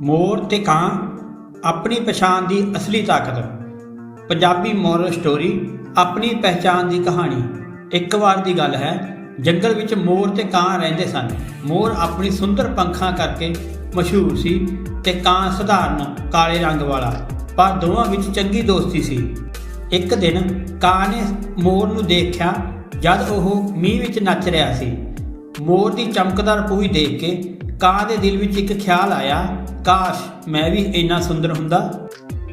ਮੋਰ ਤੇ ਕਾਂ ਆਪਣੀ ਪਛਾਣ ਦੀ ਅਸਲੀ ਤਾਕਤ। ਪੰਜਾਬੀ ਮੋਰਲ ਸਟੋਰੀ ਆਪਣੀ ਪਹਿਚਾਣ ਦੀ ਕਹਾਣੀ। ਇੱਕ ਵਾਰ ਦੀ ਗੱਲ ਹੈ, ਜੰਗਲ ਵਿੱਚ ਮੋਰ ਤੇ ਕਾਂ ਰਹਿੰਦੇ ਸਨ। ਮੋਰ ਆਪਣੀ ਸੁੰਦਰ ਪੰਖਾਂ ਕਰਕੇ ਮਸ਼ਹੂਰ ਸੀ ਤੇ ਕਾਂ ਸਧਾਰਨ ਕਾਲੇ ਰੰਗ ਵਾਲਾ, ਪਰ ਦੋਵਾਂ ਵਿੱਚ ਚੰਗੀ ਦੋਸਤੀ ਸੀ। ਇੱਕ ਦਿਨ ਕਾਂ ਨੇ ਮੋਰ ਨੂੰ ਦੇਖਿਆ ਜਦ ਉਹ ਮੀਂਹ ਵਿੱਚ ਨੱਚ ਰਿਹਾ ਸੀ। ਮੋਰ ਦੀ ਚਮਕਦਾਰ ਪੂਛ ਦੇਖ ਕੇ ਕਾਂ ਦੇ ਦਿਲ ਵਿੱਚ ਇੱਕ ਖਿਆਲ ਆਇਆ, ਕਾਸ਼ ਮੈਂ ਵੀ ਇੰਨਾ ਸੁੰਦਰ ਹੁੰਦਾ।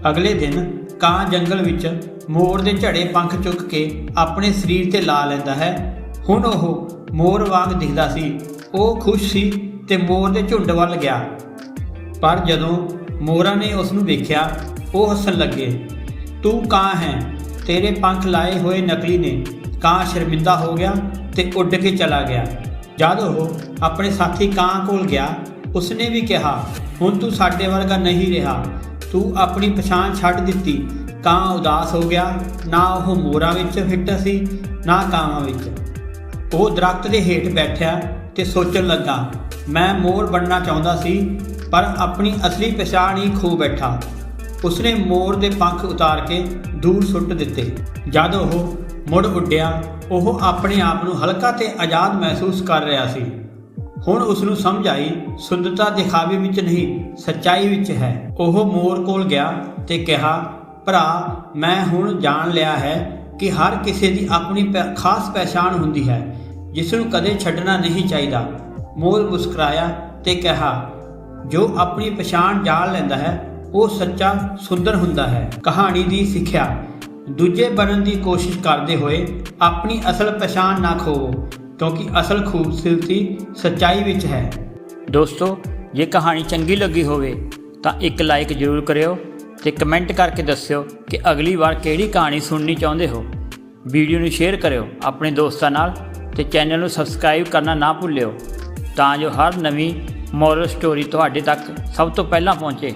ਅਗਲੇ ਦਿਨ ਕਾਂ ਜੰਗਲ ਵਿੱਚ ਮੋਰ ਦੇ ਝੜੇ ਪੰਖ ਚੁੱਕ ਕੇ ਆਪਣੇ ਸਰੀਰ ਤੇ ਲਾ ਲੈਂਦਾ ਹੈ। ਹੁਣ ਉਹ ਮੋਰ ਵਾਂਗ ਦਿਖਦਾ ਸੀ। ਉਹ ਖੁਸ਼ ਸੀ ਤੇ ਮੋਰ ਦੇ ਝੁੰਡ ਵੱਲ ਗਿਆ। ਪਰ ਜਦੋਂ ਮੋਰਾਂ ਨੇ ਉਸ ਨੂੰ ਵੇਖਿਆ, ਉਹ ਹੱਸਣ ਲੱਗੇ, ਤੂੰ ਕਾਂ ਹੈ, ਤੇਰੇ ਪੰਖ ਲਾਏ ਹੋਏ ਨਕਲੀ ਨੇ। ਕਾਂ ਸ਼ਰਮਿੰਦਾ ਹੋ ਗਿਆ ਤੇ ਉੱਡ ਕੇ ਚਲਾ ਗਿਆ। ਜਦ ਉਹ ਆਪਣੇ ਸਾਥੀ ਕਾਂ ਕੋਲ ਗਿਆ, ਉਸਨੇ ਵੀ ਕਿਹਾ, ਹੁਣ ਤੂੰ ਸਾਡੇ ਵਰਗਾ ਨਹੀਂ ਰਿਹਾ। ਤੂੰ ਆਪਣੀ ਪਛਾਣ ਛੱਡ ਦਿੱਤੀ। ਕਾਂ ਉਦਾਸ ਹੋ ਗਿਆ। ਨਾ ਉਹ ਮੋਰਾਂ ਵਿੱਚ ਫਿੱਟ ਸੀ, ਨਾ ਕਾਂਵਾਂ ਵਿੱਚ। ਉਹ ਦਰਖਤ ਦੇ ਹੇਠ ਬੈਠਿਆ ਤੇ ਸੋਚਣ ਲੱਗਾ, ਮੈਂ ਮੋਰ ਬਣਨਾ ਚਾਹੁੰਦਾ ਸੀ, ਪਰ ਆਪਣੀ ਅਸਲੀ ਪਛਾਣ ਹੀ ਖੋ ਬੈਠਾ। ਉਸਨੇ ਮੋਰ ਦੇ ਪੰਖ ਉਤਾਰ ਕੇ ਦੂਰ ਸੁੱਟ ਦਿੱਤੇ। ਜਦ ਉਹ ਮੁੜ ਉੱਡਿਆ, ਉਹ ਆਪਣੇ ਆਪ ਨੂੰ ਹਲਕਾ ਤੇ ਆਜ਼ਾਦ ਮਹਿਸੂਸ ਕਰ ਰਿਹਾ ਸੀ। ਹੁਣ ਉਸ ਨੂੰ ਸਮਝ ਆਈ, ਸੁੰਦਰਤਾ ਦਿਖਾਵੇ ਵਿੱਚ ਨਹੀਂ, ਸੱਚਾਈ ਵਿੱਚ ਹੈ। ਉਹ ਮੋਰ ਕੋਲ ਗਿਆ ਤੇ ਕਿਹਾ, ਭਰਾ, ਮੈਂ ਹੁਣ ਜਾਣ ਲਿਆ ਹੈ ਕਿ ਹਰ ਕਿਸੇ ਦੀ ਆਪਣੀ ਪ- ਖਾਸ ਪਹਿਚਾਣ ਹੁੰਦੀ ਹੈ, ਜਿਸ ਨੂੰ ਕਦੇ ਛੱਡਣਾ ਨਹੀਂ ਚਾਹੀਦਾ। ਮੋਰ ਮੁਸਕਰਾਇਆ ਤੇ ਕਿਹਾ, ਜੋ ਆਪਣੀ ਪਛਾਣ ਜਾਣ ਲੈਂਦਾ ਹੈ, ਉਹ ਸੱਚਾ, ਸੁੰਦਰ ਹੁੰਦਾ ਹੈ। ਕਹਾਣੀ ਦੀ ਸਿੱਖਿਆ। ਦੂਜੇ ਬਣਨ ਦੀ ਕੋਸ਼ਿਸ਼ ਕਰਦੇ ਹੋਏ ਆਪਣੀ ਅਸਲ ਪਛਾਣ ਨਾ ਖੋਵੋ, ਕਿਉਂਕਿ ਅਸਲ ਖੂਬਸੂਰਤੀ ਸੱਚਾਈ ਵਿੱਚ ਹੈ। ਦੋਸਤੋ, ਜੇ ਕਹਾਣੀ ਚੰਗੀ ਲੱਗੀ ਹੋਵੇ, ਤਾਂ ਇੱਕ ਲਾਈਕ ਜ਼ਰੂਰ ਕਰਿਓ ਤੇ ਕਮੈਂਟ ਕਰਕੇ ਦੱਸਿਓ ਕਿ ਅਗਲੀ ਵਾਰ ਕਿਹੜੀ ਕਹਾਣੀ ਸੁਣਨੀ ਚਾਹੁੰਦੇ ਹੋ। ਵੀਡੀਓ ਨੂੰ ਸ਼ੇਅਰ ਕਰਿਓ ਆਪਣੇ ਦੋਸਤਾਂ ਨਾਲ ਤੇ ਚੈਨਲ ਨੂੰ ਸਬਸਕ੍ਰਾਈਬ ਕਰਨਾ ਨਾ ਭੁੱਲਿਓ, ਤਾਂ ਜੋ ਹਰ ਨਵੀਂ ਮੋਰਲ ਸਟੋਰੀ ਤੁਹਾਡੇ ਤੱਕ ਸਭ ਤੋਂ ਪਹਿਲਾਂ ਪਹੁੰਚੇ।